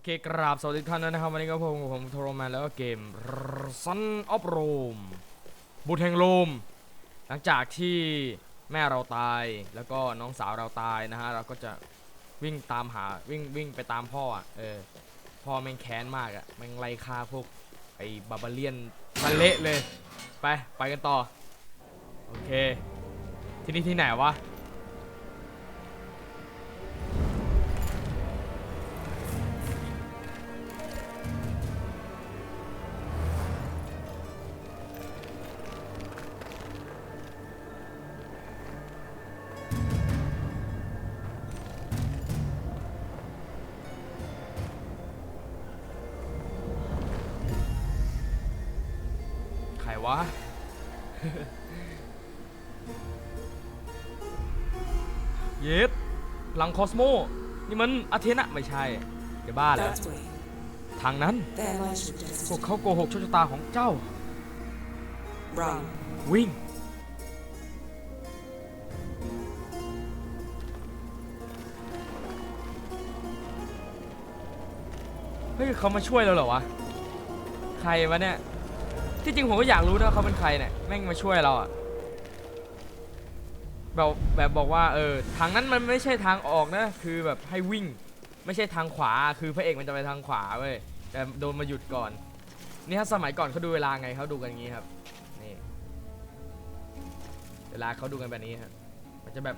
อเคกราบสวัสดีท่านนะครับ วันนี้ก็พบกับผมโทรมนแล้วก็เกม Sun of Rome บุตรแห่งโรมหลังจากที่แม่เราตายแล้วก็น้องสาวเราตายนะฮะ เราก็จะวิ่งตามหาวิ่งวิ่งไปตามพ่ออะเออพ่อแม่งแค้นมากอะแม่งไล่ฆ่าพวกไอ้บาบาเลียนมาเละเลย ไป ไปกันต่อ โอเค ที่นี่ที่ไหนวะ วะ เย็บพลังคอสโม นี่มันอาเทนะไม่ใช่แกบ้าเหรอ That way. ทางนั้น Their lives were พวก destined. เขาโกหกโชคชะตาของเจ้า Run. วิ่ง เฮ้ยเขามาช่วยเราเหรอวะ ใครวะเนี่ย ที่จริงผมก็อยากรู้นะเขาเป็นใครเนี่ยแม่งมาช่วยเราอะแบบแบบบอกว่าเออทางนั้นมันไม่ใช่ทางออกนะ คือแบบให้วิ่ง ไม่ใช่ทางขวาคือพระเอกมันจะไปทางขวาเว้ยแต่โดนมาหยุดก่อน นี่ถ้าสมัยก่อนเขาดูเวลาไงเขาดูกันอย่างงี้ครับนี่เวลาเขาดูกันแบบนี้ครับมันจะแบบ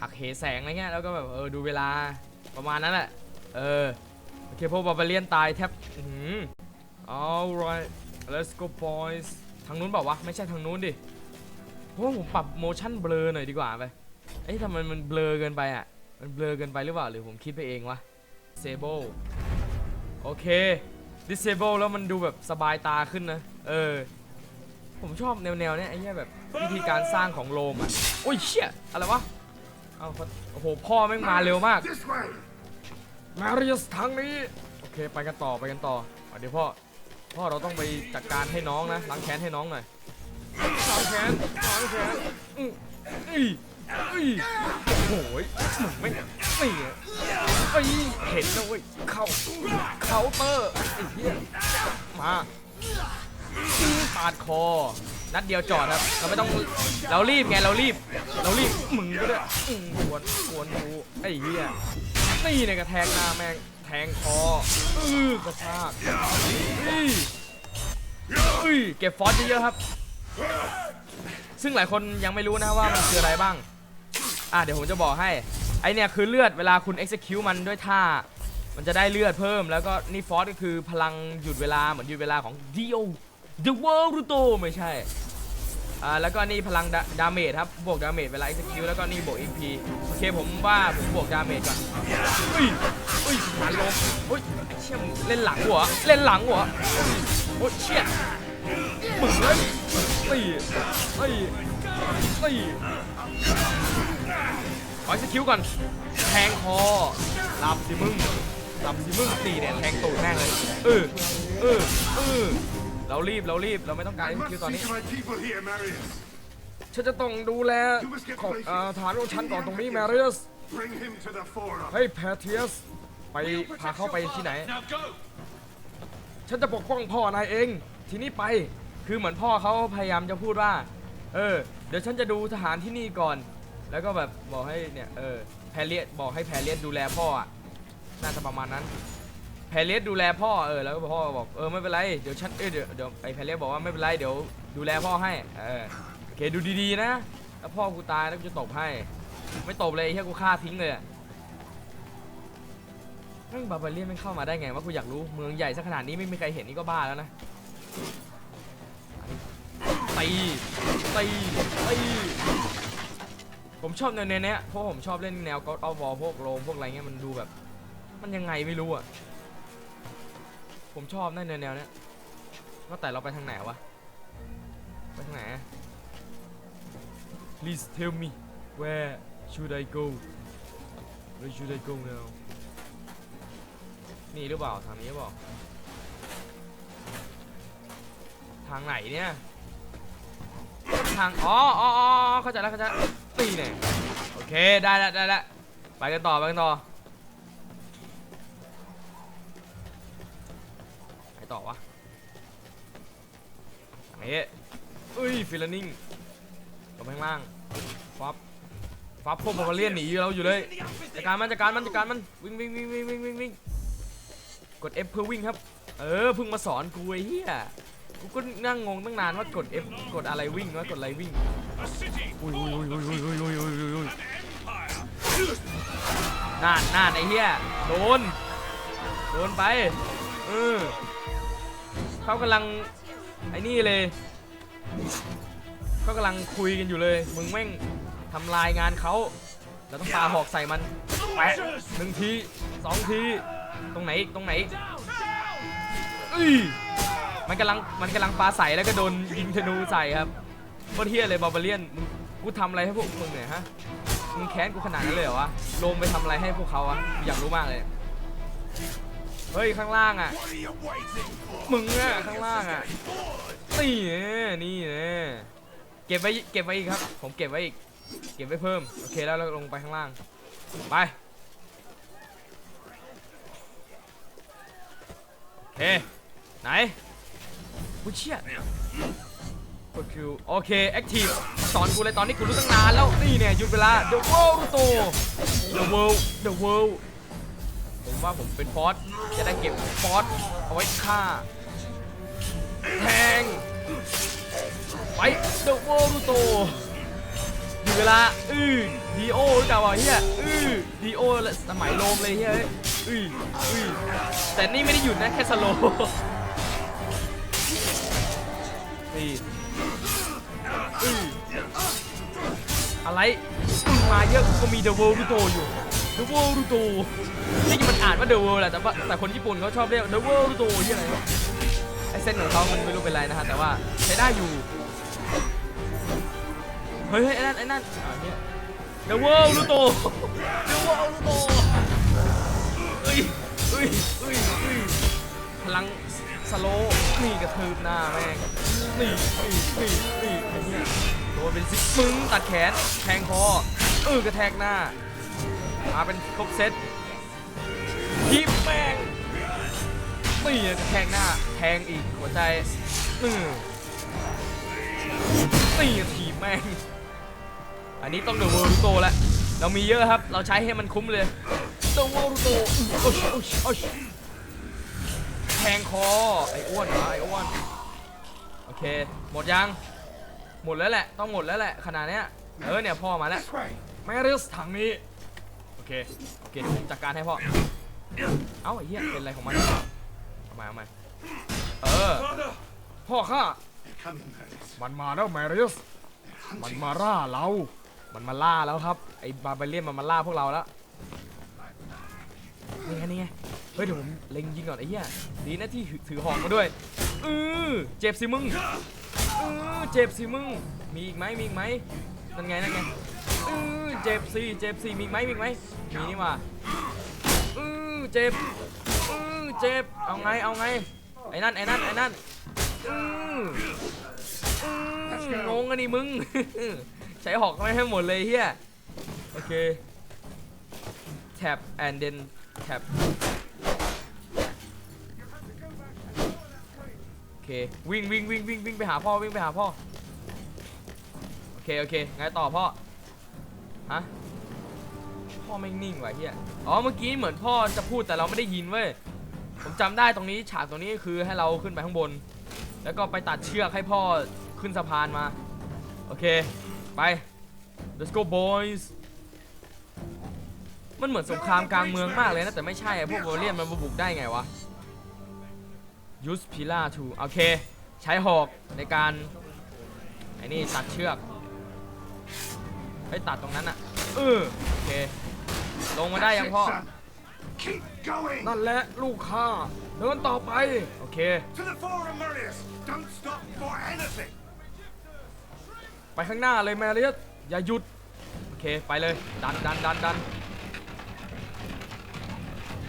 หักเหแสงอะไรเงี้ยแล้วก็แบบเออดูเวลาประมาณนั้นแหละเออโอเคพวกบาบาเลียนตายแทบอื้ออ alright let's go boys ทางนู้นบอกว่าวะ ไม่ใช่ทางนู้นดิเพราะว่าผมปรับ motion blur หน่อยดีกว่าไป เอ้ยทำไมมันเบลอเกินไปอะ มันเบลอเกินไปหรือเปล่า หรือผมคิดไปเองวะ disable โอเค disable แล้วมันดูแบบสบายตาขึ้นนะ เออ ผมชอบแนวๆเนี้ยไอ้เนี้ยแบบวิธีการสร้างของโรมอะโอ้ยเชี่ยอะไรวะ เอาเขาโอ้โห พ่อแม่งมาเร็วมาก This way! มาเรียสทางนี้ โอเค ไปกันต่อ ไปกันต่ออะเดี๋ยวพ่อ พ่อเราต้องไปจัดการให้น้องนะล้างแค้นให้น้องหน่อยล้างแค้นล้างแค้นอื้ออีอีโอ้ยมึงไม่งนี่อะไอ้ยเห็นนะเว้ยเข้าเคาน์เตอร์ไอ้เหี้ยมาปาดคอ นัดเดียวจอดครับ เราไม่ต้อง เรารีบไง เรารีบ เรารีบ มึงก็ด้วยอื้อกวนกวนกู ไอ้เหี้ย นี่เนี่ยกระแทกหน้าแม่งแท งคออื้อกระชากอื้อเก็บฟอสเยอะๆครับ ซึ่งหลายคนยังไม่รู้นะว่ามันคืออะไรบ้าง อะเดี๋ยวผมจะบอกให้ ไอเนี่ยคือเลือดเวลาคุณ execute มันด้วยท่า มันจะได้เลือดเพิ่ม แล้วก็นี่ฟอสก็คือพลังหยุดเวลาเหมือนหยุดเวลาของ Dio The World Ruto ไม่ใช่ อ่าแล้วก็นี่พลังดาดาเมจครับ บวกดาเมจเวลา execute แล้วก็นี่บวก EP โอเคผมว่าผมบวกดาเมจก่อน อุ้ยอุ้ยหันลงอุ้ยไอ้เชี่ยมึงเล่นหลังหัวเล่นหลังหัวโอ้ยเชี่ยมึงเล่นตีตีตีขอ execute ก่อนแทงคอหลับสิมึงหลับสิมึงตีเนี่ยแทงตูดแม่งเลยเออเออเออเรารีบเรารีบเราไม่ต้องการ I must execute ตอน see นี้ to my people here, Marius. ฉันจะต้องดูแลของเอ่อฐานของฉันก่อนตรงนี้แมริส Bring him to the forum. เฮ้ยแพทเทียส ไปพาเข้าไปที่ไหน Now go! ฉันจะปกป้องพ่อนายเอง ทีนี้ไปคือเหมือนพ่อเขาพยายามจะพูดว่า เออ เดี๋ยวฉันจะดูทหารที่นี่ก่อน แล้วก็แบบบอกให้เนี่ยเออแพรเลียสบอกให้แพรเลียสดูแลพ่ออะน่าจะประมาณนั้นแพรเลียสดูแลพ่อเออแล้วก็พ่อบอกเออไม่เป็นไรเดี๋ยวฉันเออเดี๋ยวเดี๋ยวไอ้แพรเลียสบอกว่าไม่เป็นไรเดี๋ยวดูแลพ่อให้เออโอเคดูดีๆนะ แล้วพ่อกูตายแล้วกูจะตบให้ ไม่ตบเลยไอ้เฮียกูฆ่าทิ้งเลยอะ แม่งบาบาเลียนไม่เข้ามาได้ไงวะกูอยากรู้เมืองใหญ่สักขนาดนี้ไม่มีใครเห็นนี่ก็บ้าแล้วนะตีตีตีผมชอบแนวเนี้ยเพราะผมชอบเล่นแนวก็เอาวอลพวกโรมพวกอะไรเงี้ยมันดูแบบ มันยังไงไม่รู้อะผมชอบนั่นแนวแนวเนี้ยว่าแต่เราไปทางไหนวะไปทางไหน Please tell me where should I go Where should I go now นี่หรือเปล่าทางนี้หรือเปล่าทางไหนเนี่ย ทาง อ๋ออ๋ออ๋อเข้าใจแล้วเข้าใจตีเนี่ยโอเค ได้แล้วได้แล้วไปกันต่อ ไปกันต่อ ไปต่อวะทางนี้เอ้ย ฟิลนิ่งลงไปข้างล่างฟับฟับพวกบาร์เลียนหนีเราอยู่เลยจัดการมันจัดการมันจัดการมัน วิ่งวิ่งวิ่งวิ่งวิ่งวิ่ง กด F เพื่อวิ่งครับ เออเพิ่งมาสอนกูไอ้เหี้ยกูก็นั่งงงตั้งนานว่ากด F กดอะไรวิ่งวะกดอะไรวิ่ง A city อุ้ยอุ้ยอุ้ยอุ้ยอุ้ยอุ้ยอุ้ยอุ้ยอุ้ย empire. น่านน่านไอ้เหี้ยโดนโดนไปเออเขากำลังไอ้นี่เลยเขากำลังคุยกันอยู่เลยมึงแม่งทำลายงานเขาเราต้องปาหอกใส่มันแปะหนึ่งทีสองที ตรงไหนอีกตรงไหนอีกอุ้ยมันกำลังมันกำลังปลาใส่แล้วก็โดนยิงธนูใส่ครับโคตรเฮี้ยเลยบาร์เบเลียนมึงกูทำอะไรให้พวกมึงเนี่ยฮะมึงแค้นกูขนาดนั้นเลยเหรอวะลงไปทำอะไรให้พวกเขาอะอยากรู้มากเลย เฮ้ยข้างล่างอะมึงอะข้างล่างอะนี่แน่นี่แน่เก็บไว้เก็บไว้อีกครับ ผมเก็บไว้อีก เก็บไว้เพิ่ม โอเคแล้วเราลงไปข้างล่าง ไป โอเคไหนกูเชี่ยกดคิวโอเคแอคทีฟสอนกูเลยตอนนี้กูรู้ตั้งนานแล้วนี่เนี่ยหยุดเวลา The World โต The World The World ผมว่าผมเป็นฟอสจะได้เก็บฟอสเอาไว้ฆ่าแทงไป The World โตหยุดเวลา อือดีโอรู้จักว่ะเฮียอือดีโอสมัยโลมเลยเฮีย อ้ยอืออือแต่นี่ไม่ได้หยุดนะแค่สโลว์นี่อืออะไรมึงมาเยอะกูก็มีเดอะเวิลด์รูโตอยู่เดอะเวิลด์รูโตนี่มันอ่านว่าเดอะเวิลด์แหละแต่ว่าแต่คนญี่ปุ่นเขาชอบเรียกเดอะเวิลด์รูโตที่อะไรวะไอเส้นของเขามันไม่รู้เป็นไรนะฮะแต่ว่าใช้ได้อยู่เฮ้ยเฮ้ยไอ้นั่นไอ้นั่นอ่าเนี่ยเดอะเวิลด์รูโตเดอะเวิลด์รูโตเอ้ยเอ้ยอุ้ยพลังสโลนี่กระทืบหน้าแม่งนี่นี่นี่นี่ไอ้เนี่ยโดนเป็นสิบมึงตัดแขนแทงคอเออกระแทกหน้ามาเป็นครบเซตทีบแม่งนี่กระแทกหน้าแทงอีกหัวใจเอือนี่ทีบแม่งอันนี้ต้องเดือะเวิร์โตแล้วเรามีเยอะครับ เราใช้ให้มันคุ้มเลย เดอะวิร์โตโอ้ยโอ้ยโอ้ยแทงคอ ไอ้อ้วนเหรอไอ้อ้วน โอเค หมดยัง หมดแล้วแหละ ต้องหมดแล้วแหละขนาดเนี้ย เออเนี่ยพ่อมาแล้วแมริสทางนี้ โอเค โอเคผมจัดการให้พ่อ เอ้าไอ้เหี้ย เป็นอะไรของมันเอามาเอามาเออ พ่อข้า มันมาแล้วแมริสมันมาล่าเรา มันมาล่าแล้วครับ ไอ้บาเบเลียนมันมาล่าพวกเราแล้ว นี่ไงนี่ไงเฮ้ยเดี๋ยวผมเล็งยิงก่อนไอ้เหี้ยดีนะที่ถือหอกมาด้วยเออเจ็บสิมึงเออเจ็บสิมึงมีอีกไหมมีอีกไหมนั่นไงนั่นไงเออเจ็บสิเจ็บสิมีอีกไหมมีอีกไหมมีนี่มาเออเจ็บเออเจ็บเอาไงเอาไงไอ้นั่นไอ้นั่นไอ้นั่นเออเอองงกันนี่มึงใช้หอกไม่ให้หมดเลยเฮียโอเค tap and then tap โอเควิ่งวิ่งวิ่งวิ่งวิ่งไปหาพ่อวิ่งไปหาพ่อโอเคโอเคไงต่อพ่อฮะพ่อไม่นิ่งว่ะเฮียอ๋อเมื่อกี้เหมือนพ่อจะพูดแต่เราไม่ได้ยินเว้ยผมจำได้ตรงนี้ฉากตรงนี้คือให้เราขึ้นไปข้างบน แล้วก็ไปตัดเชือกให้พ่อขึ้นสะพานมา โอเค ไป let's go boys มันเหมือนสงครามกลางเมืองมากเลยนะแต่ไม่ใช่อะพวกโวเลียนมันบุกได้ไงวะ use pillar to โอเค ใช้หอกในการไอ้นี่ตัดเชือกไปตัดตรงนั้นอะเออโอเค ลงมาได้ยังพ่อ นั่นแหละลูกข้าเดินต่อไป โอเค ไปข้างหน้าเลยแมรี่อย่าหยุด โอเค ไปเลย ดันดันดันดัน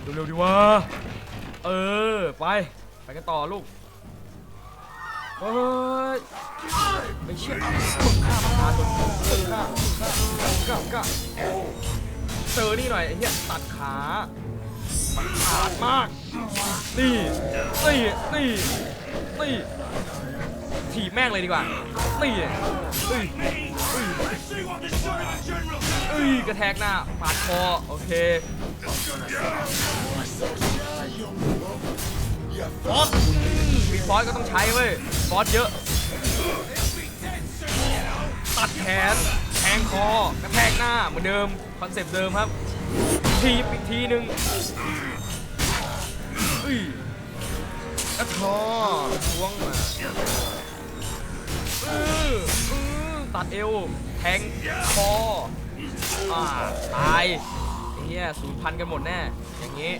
เร็วๆดีวะเออ ไป ไปกันต่อลูกเฮ้ยไม่เชื่อมึงฆ่าประชาชนมึงฆ่ามึงฆ่ามึงฆ่ามึงฆ่าเจอนี่หน่อยไอ้เหี้ยตัดขามันขาดมาก นี่นี่นี่นี่ถีบแม่งเลยดีกว่านี่เอ้ยเอ้ยเอ้ยกระแทกหน้าปาดคอโอเค ฟอสมีฟอสก็ต้องใช้เว้ยฟอสเยอะ ตัดแขน แทงคอกระแทกหน้าเหมือนเดิม คอนเซปต์เดิมครับ ทีอีกทีหนึ่งอุ้ยกระทอทวงมาเออตัดเอว แทงคอ อ่า ตาย ไอ้เฮียสูญพันธุ์กันหมดแน่ อย่างงี้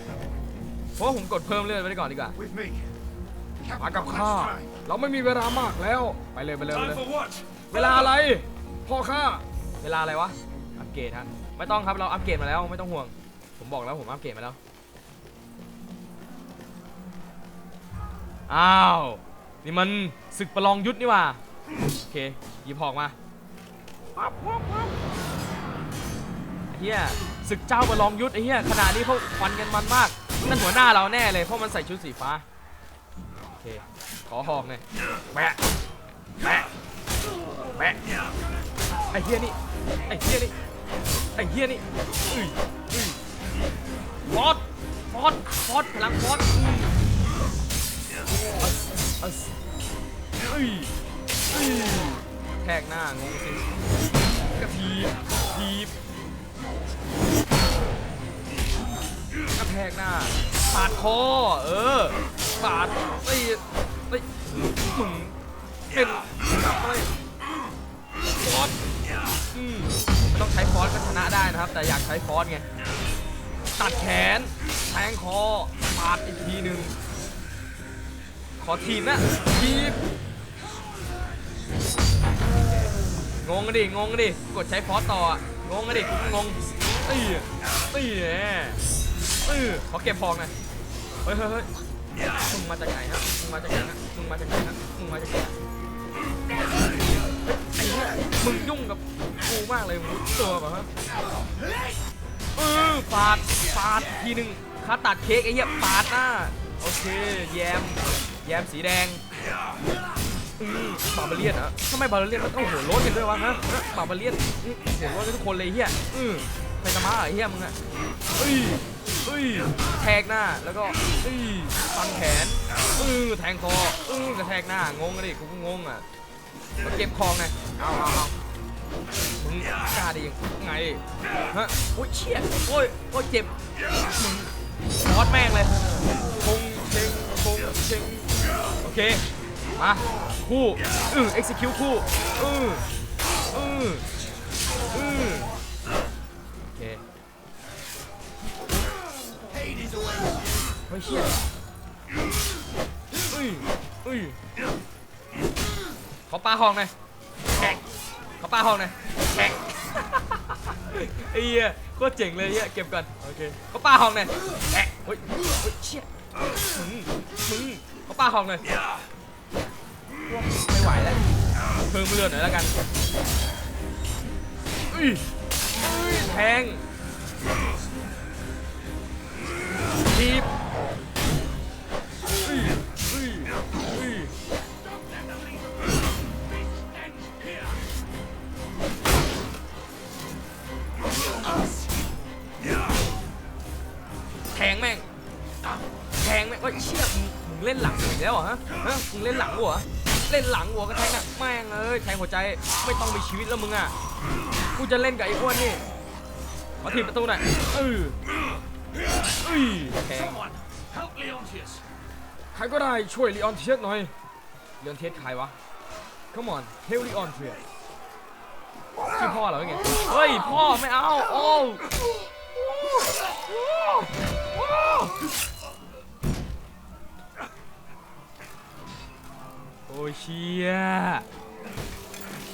เพราะว่าผมกดเพิ่มเลือดไว้ก่อนดีกว่า with me. มากับข้า เราไม่มีเวลามากแล้ว ไปเลยไปเลยไปเลย Time for what? เวลาอะไร พ่อข้า เวลาอะไรวะ อัปเกรดฮะ ไม่ต้องครับเราอัปเกรดมาแล้วไม่ต้องห่วง ผมบอกแล้วผมอัปเกรดมาแล้ว อ้าว นี่มันศึกประลองยุทธนี่หว่า โอเคหยิบหอกมาปั๊บปั๊บปั๊บไอ้เฮีย ศึกเจ้าประลองยุทธไอ้เฮียขนาดนี้เขาฟันกันมันมากนั่นหัวหน้าเราแน่เลยเพราะมันใส่ชุดสีฟ้าโอเคขอหอกหน่อยแปะแปะแปะไอ้เฮียนี่ไอ้เฮียนี่ไอ้เฮียนี่อุ้ยอุ้ยฟอสฟอสฟอสพลังฟอสอุ้ยอุ้ยแทกหน้างงสิกระทีบทีบ ทกหน้าปาดคอ เออปาดไอ้ไอ้มึงเป็นอะไรฟอสอืมต้องใช้ฟอสก็ชนะได้นะครับ แต่อยากใช้ฟอสไง ตัดแขนแทงคอปาดอีกทีหนึ่งขอทีมนะทีบงงกันดิ งงกันดิ กดใช้ฟอสต่อ งงกันดิ งงตีตีแห น่ตีขอเก็บฟองหน่อยเฮ้ยเฮ้ยเฮ้ยมึงมาจากไหนฮะมึงมาจากไหนฮะมึงมาจากไหนฮะมึงมาจากไหนเฮ้ยไอ้เนี่ยมึงยุ่งกับกูมากเลยมึงรู้ตัวเปล่าฮะเออปาดปาดทีหนึ่งคาตัดเค้กไอ้เหี้ยปาดหน้าโอเคแยมแยมสีแดงอืมบาบาเลียนเหรอะทำไมบาบาเลียนมันต้องหัวโล้นกันด้วยวะฮะฮะบาบาเลียนหัวโล้นกันทุกคนเลยเฮียอืมไปตะมาเหรอไอ้เฮียมึงอะเอ้ย เอ้ยแทกหน้าแล้วก็เอ้ยฟันแขนอือแทงคออือกระแทกหน้างงกันดิกูก็งงอะมาเก็บคองไงเอาเอาเอามึงกล้าได้ยังไงฮะโอ้ยเชี่ยโอ้ยโอ้ยเจ็บมึงฟอสแม่งเลยคงเชงคงเชงโอเคมาคู่อือ execute คู่อืออืออือ ฮ้ยเชี่ยอุ้ยอุ้ยขอปลาห้องหน่อยขอปลาห้องหน่อยไอ้เหี้ยโคตรเจ๋งเลยเหี้ยเก็บก่อนโอเคขอปลาห้องหน่อยเฮ้ยเฮ้ยเชี่ยมึงมึงขอปลาห้องหน่อยไม่ไหวแล้วเพิ่มเลือดหน่อยแล้วกันอุ้ยแทง แล้วเหรอฮะฮะมึงเล่นหลังกูเหรอเล่นหลังหัวก็แทงอะแม่งเอ้ยแทงหัวใจไม่ต้องมีชีวิตแล้วมึงอะกูจะเล่นกับไอ้อ้วนนี่มาถีบประตูหน่อยเออเอ้ยแทงใครก็ได้ช่วยลีออนเทียสหน่อยลีออนเทียสใครวะ Come on เฮลลีออนเทียสชื่อพ่อเหรอไงเฮ้ยพ่อไม่เอาโอ้ อ้ยเชีย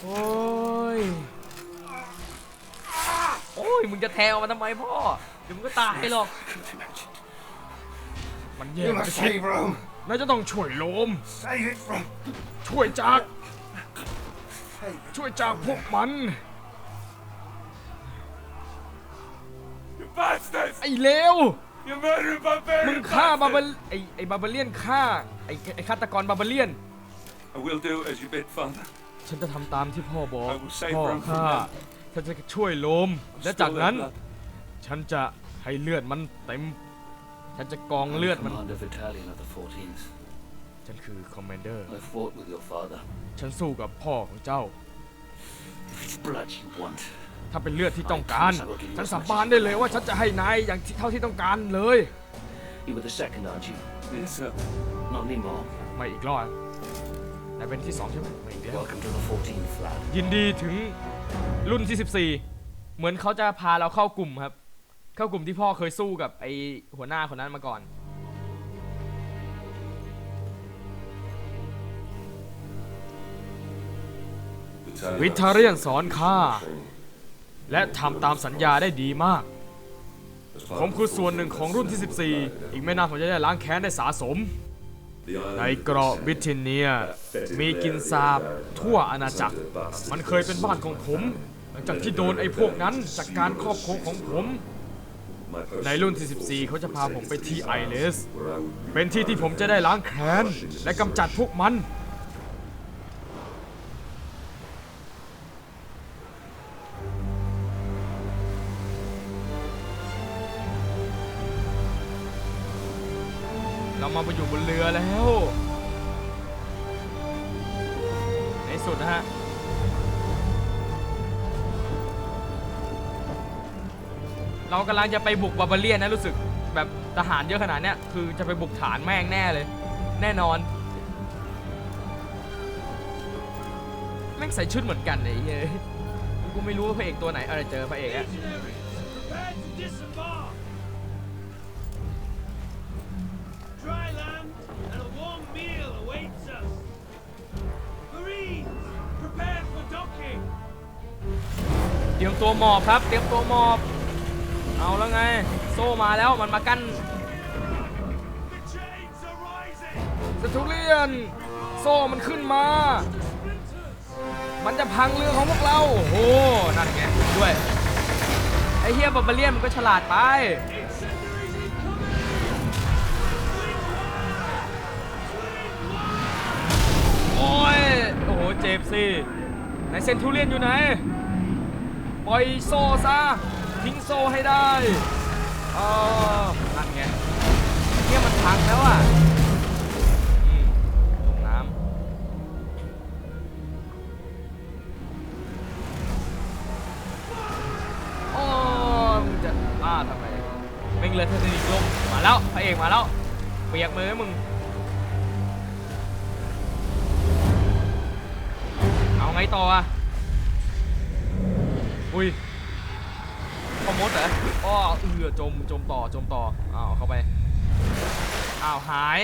โอ้ย โอ้ย มึงจะแทงออกมาทำไมพ่อ เดี๋ยวมึงก็ตายหรอก มันแย่ You มัน must จะคิด save Rome. น่าจะต้องช่วยโลม Save it from. ช่วยจาก ช่วยจากพวกมัน You bastards! ไอ้เลว You murdered มึง barbarian ฆ่าบาบา bastard! ไอไอบาบาเลียนฆ่าไอไอฆาตกรบาบาเลียน I will do as you bid, father. ฉันจะทำตามที่พ่อบอก I will save พ่อ Rome from ข้า them. ฉันจะช่วยโลมและจาก Spill their นั้น blood. ฉันจะให้เลือดมันเต็ม ฉันจะกองเลือดมัน Commander Battalion of the 14th. ฉันคือคอมมานเดอร์ I fought with your father. ฉันสู้กับพ่อของเจ้า If it's blood you want, ถ้าเป็นเลือดที่ต้องการ ฉันสาบานได้เลยว่าฉันจะให้นายอย่างที่เท่าที่ต้องการเลย you were the second, aren't you? Yes, sir. Not anymore. ไม่อีกรอบ นายเป็นที่สองใช่ไหมไม่อีกแล้ว Welcome to the 14th, lad. ยินดีถึงรุ่นที่ 14 เหมือนเขาจะพาเราเข้ากลุ่มครับ เข้ากลุ่มที่พ่อเคยสู้กับไอหัวหน้าคนนั้นมาก่อน วิทาเรียนสอนข้า และทำตามสัญญาได้ดีมาก ผมคือส่วนหนึ่งของรุ่นที่ 14 อีกไม่นานผมจะได้ล้างแค้นได้สาสม ในเกราะบิทิเนียมีกินซาบทั่วอาณาจักร มันเคยเป็นบ้านของผม หลังจากที่โดนไอ้พวกนั้นจากการครอบครองของผม ในรุ่นที่14เขาจะพาผมไปที่ไอเลส เป็นที่ที่ผมจะได้ล้างแค้นและกำจัดพวกมัน เรากำลังจะไปบุกบาบาเลียนนะรู้สึกแบบทหารเยอะขนาดเนี้ยคือจะไปบุกฐานแม่งแน่เลย แน่นอน แม่งใส่ชุดเหมือนกันเลยเฮ้ยกูไม่รู้ว่าพระเอกตัวไหนเออเจอพระเอกอะเตรียมตัวหมอบครับ เตรียมตัวหมอบ เอาแล้วไง โซ่มาแล้วมันมากั้นสตูเลียน โซ่มันขึ้นมา มันจะพังเรือของพวกเรา โอ้หนั่นไงด้วย ไอเฮียบาบาเลียนมันก็ฉลาดไป โอ้ย โอ้โห เจ็บสิไหนเซนทูเลียนอยู่ไหน ปล่อยโซ่ซะ ทิ้งโซ่ให้ได้เออนั่นไงเนี่ยมันพังแล้วอะอืมลงน้ำโอ้มึงจะอ้าทำไมไม่งเลยเทคนิคลงมาแล้วพระเอกมาแล้วเปียกมือมึงเอาไงต่ออะอุ้ย พอมดเหรออ้อเอือจมจมต่อจมต่ออ้าวเข้าไปอ้าวหาย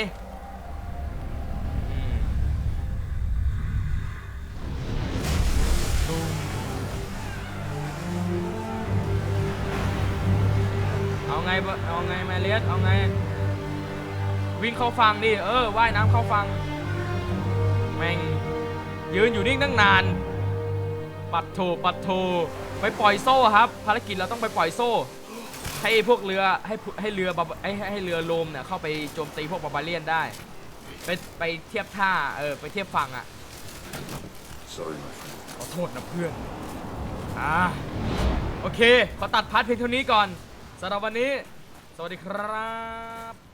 เอาไงเอาไงแมเลียสเอาไง วิ่งเข้าฟังดิเออว่ายน้ำเข้าฟัง แม่งยืนอยู่นิ่งตั้งนาน ปัดโถปัดโถ ไปปล่อยโซ่ครับภารกิจเราต้องไปปล่อยโซ่ ให้พวกเรือให้ผู้ให้เรือบาบให้ให้เรือโลมเนี่ยเข้าไปโจมตีพวกบาบาเลียนได้ ไปไปเทียบท่าเออไปเทียบฝั่งอะ Sorry, my friend. ขอโทษนะเพื่อน อ่า โอเค ขอตัดพาร์ทเพียงเท่านี้ก่อนสำหรับวันนี้ สวัสดีครับ